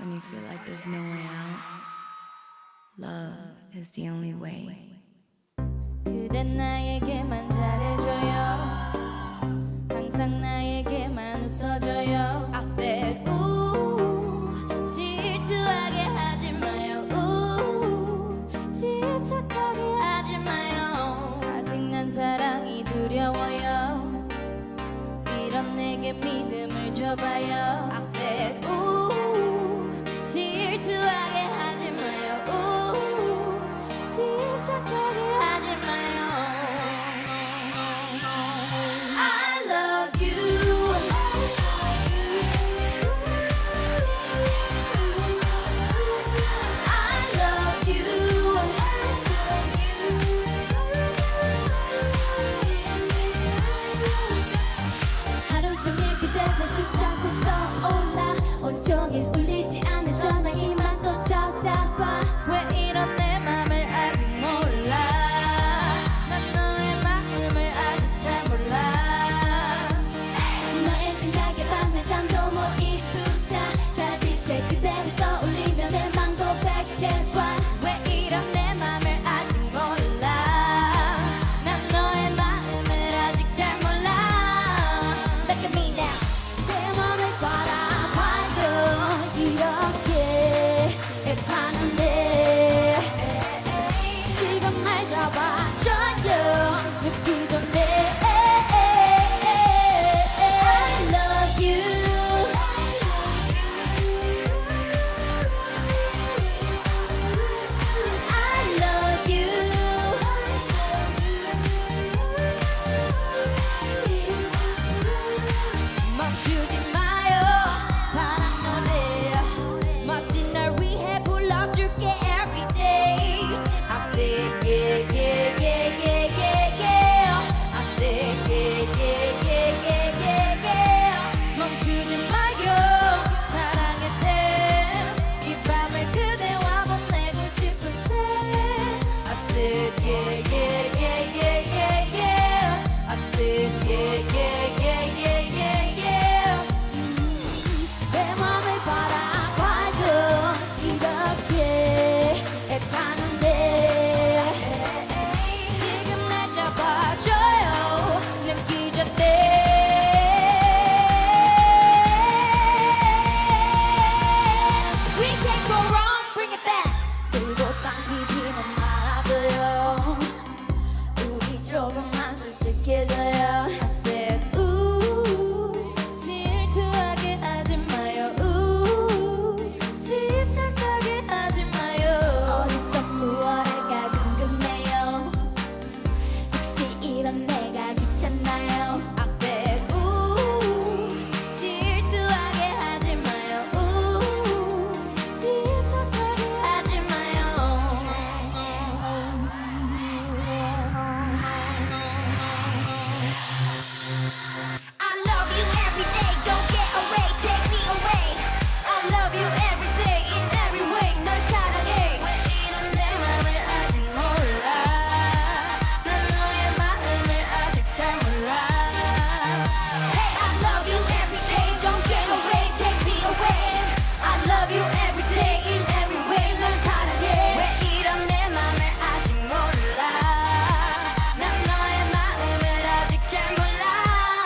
when you feel like there's no way out. Love is the only way. 그댄 나에게만 잘해줘요. 항상 나에게만 웃어줘요. I said 우 질투하게 하지 마요. 우 집착하게 하지 마요. 아직 난 사랑이 두려워요. 이런 내게 믿음을 줘봐요. I said 우 질 you dream of me. I love you every day.